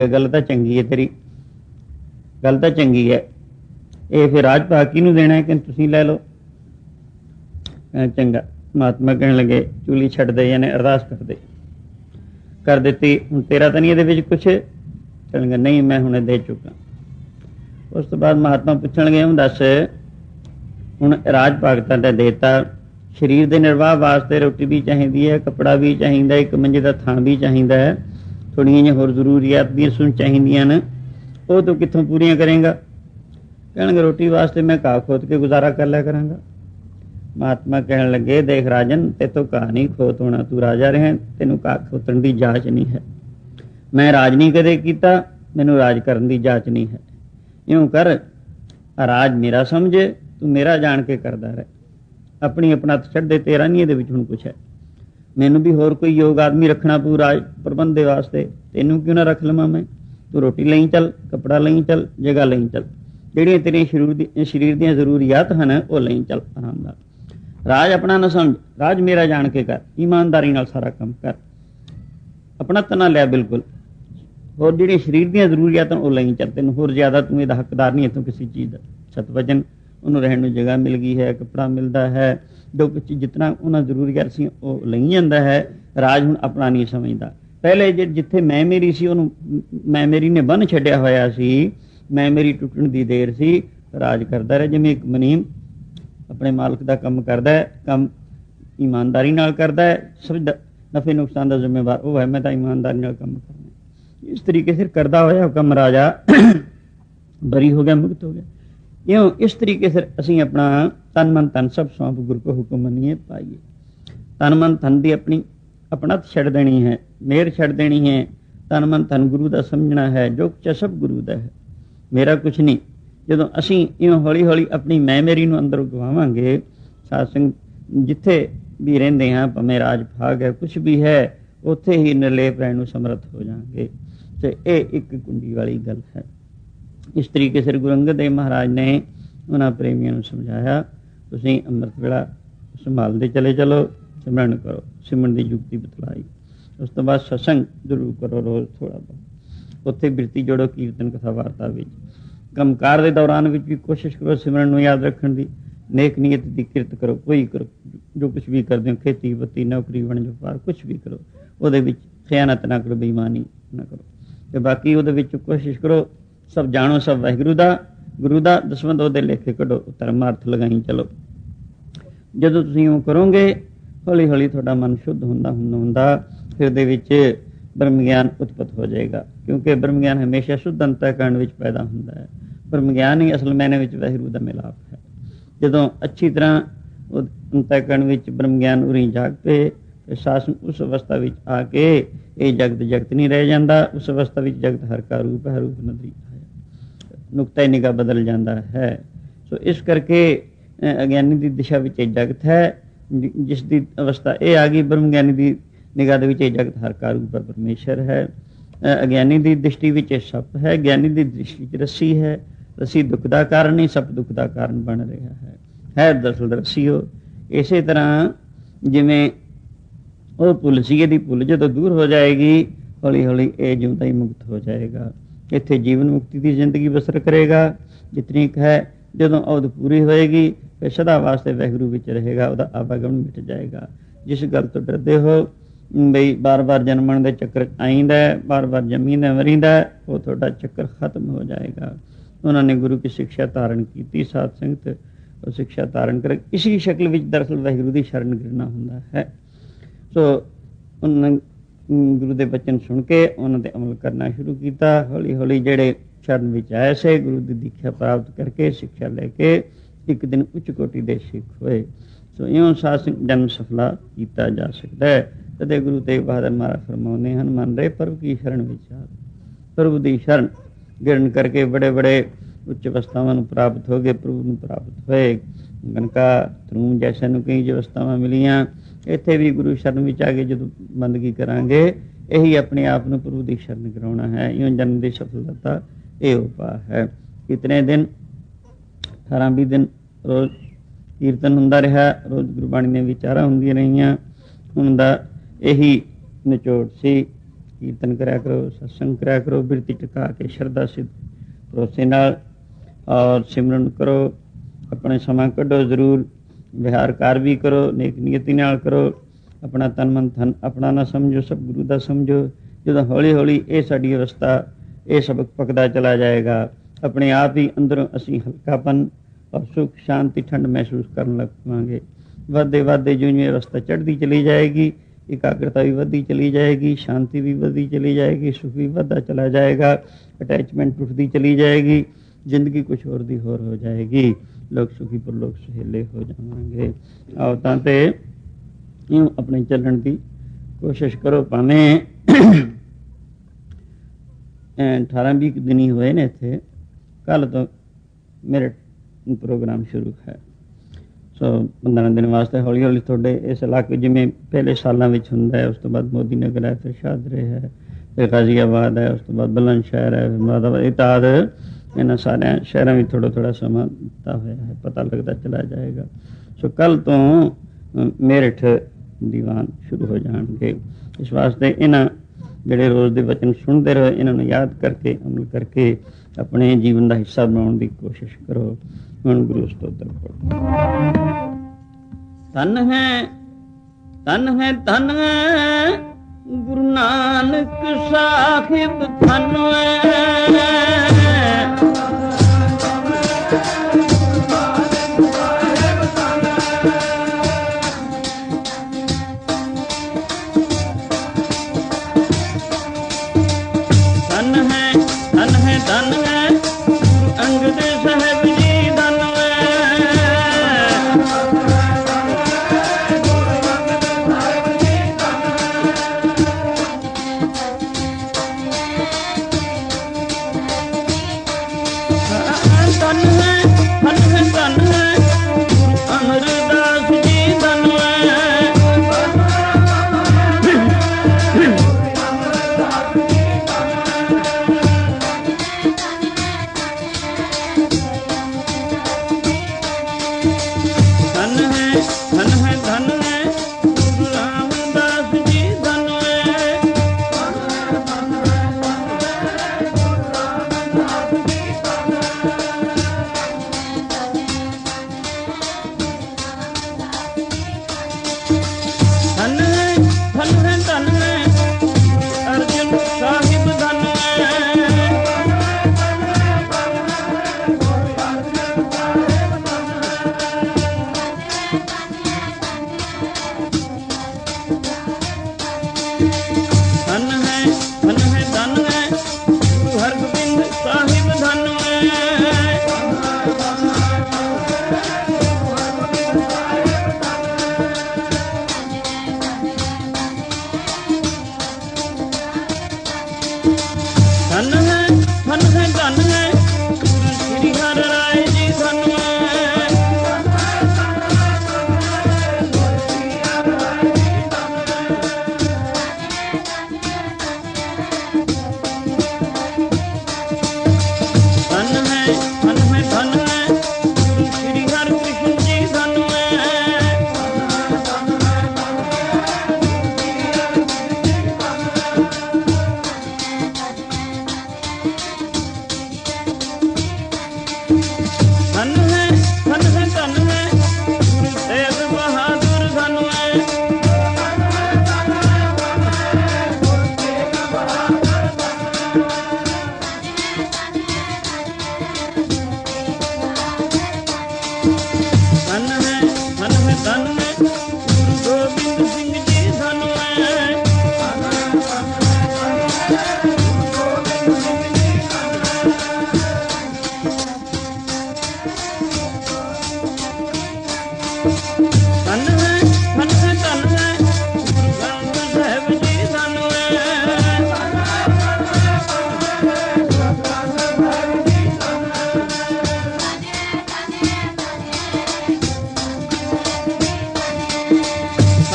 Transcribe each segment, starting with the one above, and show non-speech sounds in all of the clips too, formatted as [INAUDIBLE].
ਗੱਲ ਤਾਂ ਚੰਗੀ ਹੈ ਤੇਰੀ। ਗੱਲ ਤਾਂ ਚੰਗੀ ਹੈ। ਇਹ ਫਿਰ ਰਾਜ ਭਾਕੀ ਨੂੰ ਦੇਣਾ ਹੈ ਕਿ ਤੁਸੀਂ ਲੈ ਲਓ? ਚੰਗਾ। ਮਹਾਤਮਾ ਕਹਿਣ ਲੱਗੇ ਚੁਲੀ ਛੱਡ ਦੇ ਯਾਨੀ ਅਰਦਾਸ ਕਰ ਦੇ ਕਰ ਦਿੱਤੀ। ਹੁਣ ਤੇਰਾ ਤਾਂ ਨਹੀਂ ਇਹਦੇ ਵਿੱਚ ਕੁਝ ਕਹਿੰਗਾ ਨਹੀਂ, ਮੈਂ ਹੁਣੇ ਦੇ ਚੁੱਕਾ। ਉਸ ਤੋਂ ਬਾਅਦ ਮਹਾਤਮਾ ਪੁੱਛਣਗੇ, ਹੁਣ ਦੱਸ, ਹੁਣ ਰਾਜ ਭਗਤਾਂ ਨੇ ਦੇਤਾ। ਸਰੀਰ ਦੇ ਨਿਰਵਾਹ ਵਾਸਤੇ ਰੋਟੀ ਵੀ ਚਾਹੀਦੀ ਹੈ, ਕੱਪੜਾ ਵੀ ਚਾਹੀਦਾ, ਇੱਕ ਮੰਜੇ ਦਾ ਥਾਂ ਵੀ ਚਾਹੀਦਾ ਹੈ। ਥੋੜੀਆਂ ਜਿਹੀਆਂ ਹੋਰ ਜ਼ਰੂਰੀਅਤ ਵੀ ਸੁਣ ਚਾਹੀਦੀਆਂ ਨੇ। ਉਹ ਤੂੰ ਕਿੱਥੋਂ ਪੂਰੀਆਂ ਕਰੇਗਾ? ਕਹਿਣਗੇ, ਰੋਟੀ ਵਾਸਤੇ ਮੈਂ ਘਾਹ ਖੋਦ ਕੇ ਗੁਜ਼ਾਰਾ ਕਰ ਲਿਆ ਕਰਾਂਗਾ। ਮਹਾਤਮਾ ਕਹਿਣ ਲੱਗੇ, ਦੇਖ ਰਾਜਨ ਤੇ ਤੋ ਘਾਹ ਨਹੀਂ ਖੋਤ ਹੋਣਾ ਤੂੰ ਰਾਜਾ ਰਹਿ ਤੈਨੂੰ ਘਾਹ ਖੋਤਣ ਦੀ ਜਾਂਚ ਨਹੀਂ ਹੈ। ਮੈਂ ਰਾਜ ਨਹੀਂ ਕਦੇ ਕੀਤਾ, ਮੈਨੂੰ ਰਾਜ ਕਰਨ ਦੀ ਜਾਂਚ ਨਹੀਂ ਹੈ। ਇਉਂ ਕਰ ਰਾਜ ਮੇਰਾ ਸਮਝੇ, ਤੂੰ ਮੇਰਾ ਜਾਣ ਕੇ ਕਰਦਾ ਰਹਿ। ਆਪਣੀ ਆਪਣਾ ਹੱਥ ਛੱਡ ਦੇ, ਤੇਰਾ ਨਹੀਂ ਇਹਦੇ ਵਿੱਚ ਹੁਣ ਕੁਛ ਹੈ। ਮੈਨੂੰ ਵੀ ਹੋਰ ਕੋਈ ਯੋਗ ਆਦਮੀ ਰੱਖਣਾ ਪਊ ਰਾਜ ਪ੍ਰਬੰਧ ਦੇ ਵਾਸਤੇ? ਤੈਨੂੰ ਕਿਉਂ ਨਾ ਰੱਖ ਲਵਾਂ ਮੈਂ? ਤੂੰ ਰੋਟੀ ਲਈ ਚੱਲ, ਕਪੜਾ ਲਈ ਚੱਲ, ਜਗ੍ਹਾ ਲਈ ਚੱਲ। ਜਿਹੜੀਆਂ ਤੇਰੇ ਸਰੀਰ ਦੀ ਸਰੀਰ ਦੀਆਂ ਜ਼ਰੂਰੀਅਤ ਹਨ, ਉਹ ਲਈ ਚੱਲ ਆਰਾਮ ਨਾਲ। ਰਾਜ ਆਪਣਾ ਨਾ ਸਮਝ। ਰਾਜ ਮੇਰਾ ਜਾਣ ਕੇ ਕਰ। ਇਮਾਨਦਾਰੀ ਨਾਲ ਸਾਰਾ ਕੰਮ ਕਰ। ਆਪਣਾ ਤਨਾ ਲਿਆ ਬਿਲਕੁਲ। ਹੋਰ ਜਿਹੜੀਆਂ ਸਰੀਰ ਦੀਆਂ ਜ਼ਰੂਰੀਅਤਾਂ ਉਹ ਲਈ ਚੱਲ। ਤੈਨੂੰ ਹੋਰ ਜ਼ਿਆਦਾ ਤੂੰ ਇਹਦਾ ਹੱਕਦਾਰ ਨਹੀਂ ਹੈ, ਤੂੰ ਕਿਸੇ ਚੀਜ਼ ਦਾ। ਸਤਵਜਨ ਉਹਨੂੰ ਰਹਿਣ ਨੂੰ ਜਗ੍ਹਾ ਮਿਲ ਗਈ ਹੈ, ਕੱਪੜਾ ਮਿਲਦਾ ਹੈ। ਜੋ ਕੁਝ ਜਿਤਨਾ ਉਹਨਾਂ ਜ਼ਰੂਰੀਅਤ ਸੀ, ਉਹ ਲਈ ਜਾਂਦਾ ਹੈ। ਰਾਜ ਹੁਣ ਆਪਣਾ ਨਹੀਂ ਸਮਝਦਾ। ਪਹਿਲੇ ਜਿ- ਜਿੱਥੇ ਮੈਂ ਮੇਰੀ ਸੀ, ਉਹਨੂੰ ਮੈਂ ਮੇਰੀ ਨੇ ਬੰਨ ਛੱਡਿਆ ਹੋਇਆ ਸੀ। ਮੈਂ ਮੇਰੀ ਟੁੱਟਣ ਦੀ ਦੇਰ ਸੀ। ਰਾਜ ਕਰਦਾ ਰਿਹਾ। ਜਿਵੇਂ ਇੱਕ ਮਨੀਮ ਆਪਣੇ ਮਾਲਕ ਦਾ ਕੰਮ ਕਰਦਾ ਹੈ, ਕੰਮ ਇਮਾਨਦਾਰੀ ਨਾਲ ਕਰਦਾ ਹੈ। ਸਭ ਨਫੇ ਨੁਕਸਾਨ ਦਾ ਜ਼ਿੰਮੇਵਾਰ ਉਹ ਹੈ। ਮੈਂ ਤਾਂ ਇਮਾਨਦਾਰੀ ਨਾਲ ਕੰਮ ਕਰਨਾ ਇਸ ਤਰੀਕੇ ਸਿਰ ਕਰਦਾ ਹੋਇਆ ਹੁਕਮ ਰਾਜਾ [COUGHS] ਬਰੀ ਹੋ ਗਿਆ, ਮੁਕਤ ਹੋ ਗਿਆ। ਇਉਂ ਇਸ ਤਰੀਕੇ ਸਿਰ ਅਸੀਂ ਆਪਣਾ ਤਨ ਮਨ ਤਨ ਸਭ ਸੌਂਪ ਗੁਰੂ ਕੋ ਹੁਕਮ ਮੰਨੀਏ ਪਾਈਏ। ਤਨ ਮਨ ਧਨ ਦੀ ਆਪਣੀ ਆਪਣਤ ਛੱਡ ਦੇਣੀ ਹੈ, ਮੇਰ ਛੱਡ ਦੇਣੀ ਹੈ। ਤਨ ਮਨ ਧਨ ਗੁਰੂ ਦਾ ਸਮਝਣਾ ਹੈ ਜੋ ਕੁਛ ਸਭ ਗੁਰੂ ਦਾ ਹੈ। ਮੇਰਾ ਕੁਛ ਨਹੀਂ, ਜਦੋਂ ਅਸੀਂ ਇਉਂ ਹੌਲੀ ਹੌਲੀ ਆਪਣੀ ਮੈਂ ਮੇਰੀ ਨੂੰ ਅੰਦਰ ਗਵਾਵਾਂਗੇ, ਸਾਧ ਸੰਗ ਜਿੱਥੇ ਵੀ ਰਹਿੰਦੇ ਹਾਂ, ਭਾਵੇਂ ਰਾਜ ਭਾਗ ਹੈ, ਕੁਛ ਵੀ ਹੈ, ਉੱਥੇ ਹੀ ਨਿਰਲੇਪ ਰਹਿਣ ਨੂੰ ਸਮਰੱਥ ਹੋ ਜਾਾਂਗੇ ਤੇ ਇਹ ਇੱਕ ਕੁੰਡੀ ਵਾਲੀ ਗੱਲ ਹੈ। ਇਸ ਤਰੀਕੇ ਸਿਰ ਗੁਰੂ ਅੰਗਦ ਦੇਵ ਮਹਾਰਾਜ ਨੇ ਉਹਨਾਂ ਪ੍ਰੇਮੀਆਂ ਨੂੰ ਸਮਝਾਇਆ, ਤੁਸੀਂ ਅੰਮ੍ਰਿਤ ਵੇਲਾ ਸੰਭਾਲਦੇ ਚਲੇ ਚਲੋ, ਸਿਮਰਨ ਕਰੋ, ਸਿਮਰਨ ਦੀ ਯੁਕਤੀ ਬਤਲਾਈ। ਉਸ ਤੋਂ ਬਾਅਦ ਸਤਸੰਗ ਜ਼ਰੂਰ ਕਰੋ ਰੋਜ਼ ਥੋੜਾ ਬਹੁਤ। ਉੱਥੇ ਬਿਰਤੀ ਜੋੜੋ, ਕੀਰਤਨ ਕਥਾ ਵਾਰਤਾ ਵਿੱਚ। ਕੰਮਕਾਰ ਦੇ ਦੌਰਾਨ ਵਿੱਚ ਵੀ ਕੋਸ਼ਿਸ਼ ਕਰੋ ਸਿਮਰਨ ਨੂੰ ਯਾਦ ਰੱਖਣ ਦੀ। ਨੇਕ ਨੀਅਤ ਦੀ ਕਿਰਤ ਕਰੋ, ਕੋਈ ਕਰੋ, ਜੋ ਕੁਝ ਵੀ ਕਰਦੇ ਹੋ ਖੇਤੀ ਬੱਤੀ ਨੌਕਰੀ ਵਣ ਵਪਾਰ ਕੁਝ ਵੀ ਕਰੋ, ਉਹਦੇ ਵਿੱਚ ਖਿਆਨਤ ਨਾ ਕਰੋ, ਬੇਈਮਾਨੀ ਨਾ ਕਰੋ। ਤੇ ਬਾਕੀ ਉਹਦੇ ਵਿੱਚ ਕੋਸ਼ਿਸ਼ ਕਰੋ ਸਭ ਜਾਣੋ, ਸਭ ਵਾਹਿਗੁਰੂ ਦਾ, ਗੁਰੂ ਦਾ ਦਸਵੰਦ ਉਹਦੇ ਲੇਖੇ ਕੱਢੋ ਧਰਮਾਰਥ ਲਗਾਈ, ਚਲੋ। ਜਦੋਂ ਤੁਸੀਂ ਉਹ ਕਰੋਗੇ ਹੌਲੀ ਹੌਲੀ ਤੁਹਾਡਾ ਮਨ ਸ਼ੁੱਧ ਹੁੰਦਾ ਹੁੰਦਾ ਹੁੰਦਾ, ਫਿਰ ਦੇ ਵਿੱਚ ਬ੍ਰਹਮ ਗਿਆਨ ਉਤਪਤ ਹੋ ਜਾਏਗਾ। ਕਿਉਂਕਿ ਬ੍ਰਹਮ ਗਿਆਨ ਹਮੇਸ਼ਾ ਸ਼ੁੱਧ ਅੰਤःਕਰਣ ਵਿੱਚ ਪੈਦਾ ਹੁੰਦਾ ਹੈ। ਬ੍ਰਹਮ ਗਿਆਨ ਹੀ ਅਸਲ ਮੈਨੇ ਵਿੱਚ ਵਾਹਿਗੁਰੂ ਦਾ ਮਿਲਾਪ ਹੈ। ਜਦੋਂ ਅੱਛੀ ਤਰ੍ਹਾਂ ਉਹ ਅੰਤःਕਰਣ ਵਿੱਚ ਬ੍ਰਹਮ ਗਿਆਨ ਉਰੀ ਜਾਗ ਪਏ ਤੇ ਸ਼ਾਸਨ ਉਸ ਅਵਸਥਾ ਵਿੱਚ ਆ ਕੇ ਇਹ ਜਗਤ ਜਗਤ ਨਹੀਂ ਰਹਿ ਜਾਂਦਾ, ਉਸ ਅਵਸਥਾ ਵਿੱਚ ਜਗਤ ਹਰ ਕਾ ਰੂਪ ਹੈ ਰੂਪ ਨਦਰੀ ਨੁਕਤਾ ਨਿਗਾਹ ਬਦਲ ਜਾਂਦਾ ਹੈ। ਸੋ ਇਸ ਕਰਕੇ ਅਗਿਆਨੀ ਦੀ ਦਿਸ਼ਾ ਵਿੱਚ ਇਹ ਜਗਤ ਹੈ, ਜਿ- ਜਿਸ ਦੀ ਅਵਸਥਾ ਇਹ ਆ ਗਈ, ਬ੍ਰਹਮ ਗਿਆਨੀ ਦੀ ਨਿਗਾਹ ਦੇ ਵਿੱਚ ਇਹ ਜਗਤ ਹਰ ਕਾ ਰੂਪ ਹੈ ਪਰਮੇਸ਼ਰ ਹੈ। ਅਗਿਆਨੀ ਦੀ ਦ੍ਰਿਸ਼ਟੀ ਵਿੱਚ ਇਹ ਸੱਪ ਹੈ, ਗਿਆਨੀ ਦੀ ਦ੍ਰਿਸ਼ਟੀ ਵਿੱਚ ਰੱਸੀ ਹੈ। ਰੱਸੀ ਦੁੱਖ ਦਾ ਕਾਰਨ ਹੀ ਸੱਪ ਦੁੱਖ ਦਾ ਕਾਰਨ ਬਣ ਰਿਹਾ ਹੈ। ਹੈ ਦਰਸਲ ਰੱਸੀ ਇਸੇ ਤਰ੍ਹਾਂ ਜਿਵੇਂ ਉਹ ਭੁੱਲ ਸੀ ਇਹਦੀ ਭੁੱਲ ਜਦੋਂ ਦੂਰ ਹੋ ਜਾਏਗੀ ਹੌਲੀ ਹੌਲੀ ਇਹ ਜਿਉਂਦਾ ਹੀ ਮੁਕਤ ਹੋ ਜਾਏਗਾ। ਇੱਥੇ ਜੀਵਨ ਮੁਕਤੀ ਦੀ ਜ਼ਿੰਦਗੀ ਬਸਰ ਕਰੇਗਾ। ਜਿਤਨੀ ਕੁ ਹੈ, ਜਦੋਂ ਅਵਧ ਪੂਰੀ ਹੋਏਗੀ, ਫਿਰ ਸਦਾ ਵਾਸਤੇ ਵਹਿਗੁਰੂ ਵਿੱਚ ਰਹੇਗਾ, ਉਹਦਾ ਆਵਾਗਮਨ ਮਿਟ ਜਾਏਗਾ। ਜਿਸ ਗੱਲ ਤੋਂ ਡਰਦੇ ਹੋ, ਬਈ ਬਾਰ-ਬਾਰ ਜਨਮਣ ਦੇ ਚੱਕਰ ਆਈਂਦਾ ਹੈ, ਬਾਰ-ਬਾਰ ਜਮੀਨ ਮਰੀਂਦਾ ਉਹ ਤੁਹਾਡਾ ਚੱਕਰ ਖਤਮ ਹੋ ਜਾਏਗਾ। ਉਹਨਾਂ ਨੇ ਗੁਰੂ ਕੀ ਸਿੱਖਿਆ ਧਾਰਨ ਕੀਤੀ, ਸਾਧ ਸੰਗਤ ਉਹ ਸਿੱਖਿਆ ਧਾਰਨ ਕਰ ਇਸੀ ਸ਼ਕਲ ਵਿੱਚ ਦਰਅਸਲ ਵਾਹਿਗੁਰੂ ਦੀ ਸ਼ਰਨ ਗਿਰਨਾ ਹੁੰਦਾ ਹੈ। ਸੋ, ਉਹਨਾਂ ਗੁਰੂ ਦੇ ਬਚਨ ਸੁਣ ਕੇ ਉਹਨਾਂ ਤੇ ਅਮਲ ਕਰਨਾ ਸ਼ੁਰੂ ਕੀਤਾ। ਹੌਲੀ ਹੌਲੀ ਜਿਹੜੇ ਸ਼ਰਨ ਵਿੱਚ ਆਏ ਸੇ, ਗੁਰੂ ਦੀ ਦੀਖਿਆ ਪ੍ਰਾਪਤ ਕਰਕੇ ਸਿੱਖਿਆ ਲੈ ਕੇ ਇੱਕ ਦਿਨ ਉੱਚ ਕੋਟੀ ਦੇ ਸਿੱਖ ਹੋਏ। ਸੋ ਇਉਂ ਸਾਸਨ ਜਨਮ ਸਫਲਾ ਕੀਤਾ ਜਾ ਸਕਦਾ ਹੈ। ਤਦੇ ਗੁਰੂ ਤੇਗ ਬਹਾਦਰ ਮਹਾਰਾਜ ਫਰਮਾਉਂਦੇ ਹਨ, ਮਨ ਰਹੇ ਪ੍ਰਭ ਕੀ ਸ਼ਰਨ ਵਿੱਚ ਆ? ਪ੍ਰਭੂ ਦੀ ਸ਼ਰਨ ਗਿਰਨ ਕਰਕੇ ਬੜੇ ਬੜੇ ਉੱਚ ਅਵਸਥਾਵਾਂ ਨੂੰ ਪ੍ਰਾਪਤ ਹੋ ਗਏ, ਪ੍ਰਭੂ ਨੂੰ ਪ੍ਰਾਪਤ ਹੋਏ। ਗਨਕਾ ਤਰੂਮ ਜੈਸੇ ਨੂੰ ਕਈ ਅਵਸਥਾਵਾਂ ਮਿਲੀਆਂ। ਇੱਥੇ ਵੀ ਗੁਰੂ ਸ਼ਰਨ ਵਿੱਚ ਆ ਕੇ ਜਦੋਂ ਬੰਦਗੀ ਕਰਾਂਗੇ, ਇਹੀ ਆਪਣੇ ਆਪ ਨੂੰ ਪ੍ਰਭੂ ਦੀ ਸ਼ਰਨ ਕਰਾਉਣਾ ਹੈ। ਇਉਂ ਜਨਮ ਦੀ ਸਫਲਤਾ ਇਹ ਉਪਾਅ ਹੈ। ਕਿਤਨੇ ਦਿਨ? 18 20 ਦਿਨ ਰੋਜ਼ ਕੀਰਤਨ ਹੁੰਦਾ ਰਿਹਾ। ਰੋਜ਼ ਗੁਰਬਾਣੀ ਦੀਆਂ ਵਿਚਾਰਾਂ ਹੁੰਦੀਆਂ ਰਹੀਆਂ। ਹੁਣ ਦਾ ਇਹੀ ਨਿਚੋੜ ਸੀ। ਕੀਰਤਨ ਕਰਿਆ ਕਰੋ, ਸਤਸੰਗ ਕਰਿਆ ਕਰੋ, ਬਿਰਤੀ ਟਿਕਾ ਕੇ ਸ਼ਰਧਾ ਸਿੱਧ ਭਰੋਸੇ ਨਾਲ ਔਰ ਸਿਮਰਨ ਕਰੋ। ਆਪਣੇ ਸਮਾਂ ਕੱਢੋ ਜ਼ਰੂਰ ਵਿਹਾਰ ਕਾਰ ਵੀ ਕਰੋ ਨੇਕ ਨੀਅਤੀ ਨਾਲ ਕਰੋ ਆਪਣਾ ਤਨ ਮਨ ਧਨ ਆਪਣਾ ਨਾ ਸਮਝੋ ਸਭ ਗੁਰੂ ਦਾ ਸਮਝੋ ਜਦੋਂ ਹੌਲੀ ਹੌਲੀ ਇਹ ਸਾਡੀ ਅਵਸਥਾ ਇਹ ਸਬਕ ਪਕਦਾ ਚਲਾ ਜਾਏਗਾ ਆਪਣੇ ਆਪ ਹੀ ਅੰਦਰੋਂ ਅਸੀਂ ਹਲਕਾਪਨ ਔਰ ਸੁਖ ਸ਼ਾਂਤੀ ਠੰਡ ਮਹਿਸੂਸ ਕਰਨ ਲੱਗ ਪਵਾਂਗੇ ਵੱਧਦੇ ਵੱਧਦੇ ਜਿਉਂ ਜਿਉਂ ਅਵਸਥਾ ਚੜ੍ਹਦੀ ਚਲੀ ਜਾਏਗੀ ਇਕਾਗਰਤਾ ਵੀ ਵੱਧਦੀ ਚਲੀ ਜਾਏਗੀ ਸ਼ਾਂਤੀ ਵੀ ਵੱਧਦੀ ਚਲੀ ਜਾਏਗੀ ਸੁਖ ਵੀ ਵੱਧਦਾ ਚਲਾ ਜਾਏਗਾ ਅਟੈਚਮੈਂਟ ਟੁੱਟਦੀ ਚਲੀ ਜਾਏਗੀ ਜ਼ਿੰਦਗੀ ਕੁਝ ਹੋਰ ਦੀ ਹੋਰ ਹੋ ਜਾਏਗੀ ਲੋਕ ਸੁਖੀ ਪਰ ਲੋਕ ਸਹੇਲੇ ਹੋ ਜਾਵਾਂਗੇ। ਆਓ ਤਾਂ ਤੇ ਇਉਂ ਆਪਣੇ ਚੱਲਣ ਦੀ ਕੋਸ਼ਿਸ਼ ਕਰੋ ਭਾਵੇਂ 18 20 ਦਿਨੀ ਹੋਏ ਨੇ ਇੱਥੇ। ਕੱਲ ਤੋਂ ਮੇਰੇ ਪ੍ਰੋਗਰਾਮ ਸ਼ੁਰੂ ਹੈ। ਸੋ 15 ਦਿਨ ਵਾਸਤੇ ਹੌਲੀ ਹੌਲੀ ਤੁਹਾਡੇ ਇਸ ਇਲਾਕੇ ਜਿਵੇਂ ਪਹਿਲੇ ਸਾਲਾਂ ਵਿੱਚ ਹੁੰਦਾ ਹੈ, ਉਸ ਤੋਂ ਬਾਅਦ ਮੋਦੀ ਨਗਰ ਹੈ, ਫਿਰ ਸ਼ਾਦਰੇ ਹੈ, ਫਿਰ ਗਾਜ਼ੀਆਬਾਦ ਹੈ, ਉਸ ਤੋਂ ਬਾਅਦ ਬਲੰਦ ਸ਼ਹਿਰ ਹੈ ਮਾਦਾਬਾਦ ਇਤਾਦ ਇਹਨਾਂ ਸਾਰਿਆਂ ਸ਼ਹਿਰਾਂ ਵਿੱਚ ਥੋੜਾ ਥੋੜਾ ਸਮਾਂ ਦਿੱਤਾ ਹੋਇਆ ਹੈ ਪਤਾ ਲੱਗਦਾ ਚਲਾ ਜਾਏਗਾ। ਸੋ ਕੱਲ ਤੋਂ ਅ, ਮੇਰਠ ਦੀਵਾਨ ਸ਼ੁਰੂ ਹੋ ਜਾਣਗੇ। ਇਸ ਵਾਸਤੇ ਇਹਨਾਂ ਜਿਹੜੇ ਰੋਜ਼ ਦੇ ਵਚਨ ਸੁਣਦੇ ਰਹੋ ਇਹਨਾਂ ਨੂੰ ਯਾਦ ਕਰਕੇ ਅਮਲ ਕਰਕੇ ਆਪਣੇ ਜੀਵਨ ਦਾ ਹਿੱਸਾ ਬਣਾਉਣ ਦੀ ਕੋਸ਼ਿਸ਼ ਕਰੋ। ਹੁਣ ਗੁਰੂ ਸਤੋਤਰ ਪੜ੍ਹੋ ਤਨ ਹੈ ਤਨ ਹੈ ਤਨ ਗੁਰੂ ਨਾਨਕ ਸਾਹਿਬ ਤਨ ਹੈ।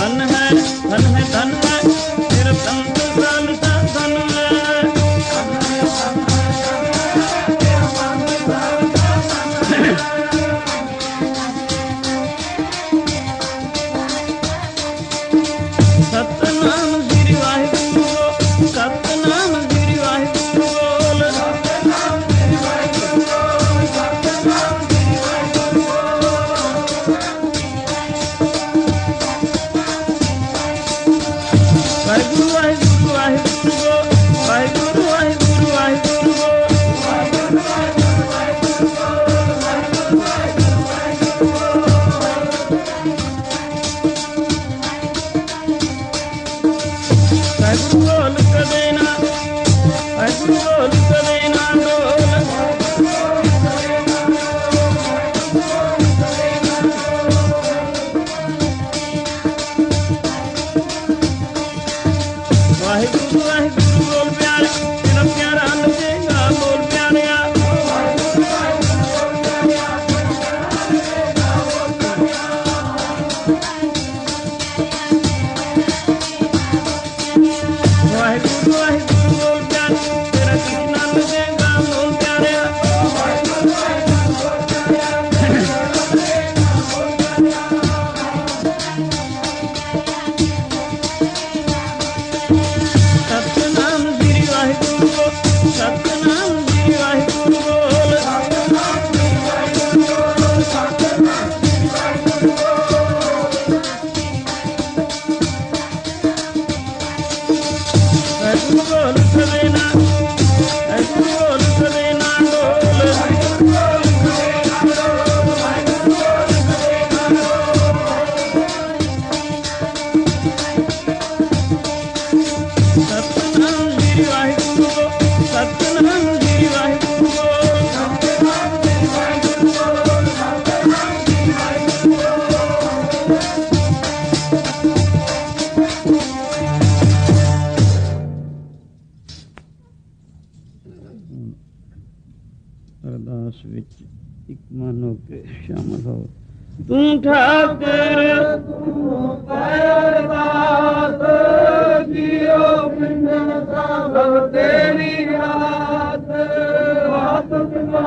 ਧਨ ਹੈ ਧਨ ਹੈ ਧਨ ਹੈ ਤੇਰਾ ਸੰਤ ਦਾਸ ਵਿੱਚ ਇੱਕ ਮਨ ਹੋ ਕੇ ਸ਼ਾਮਲ ਹੋ। ਤੂੰ ਠਾਕਰ, ਤੂੰ ਪਰਵਾਸ ਜੀਓ ਬਿਨ ਸਭ ਤੇਰੀ ਰਾਤ ਵਾਤ ਬਿਨਾ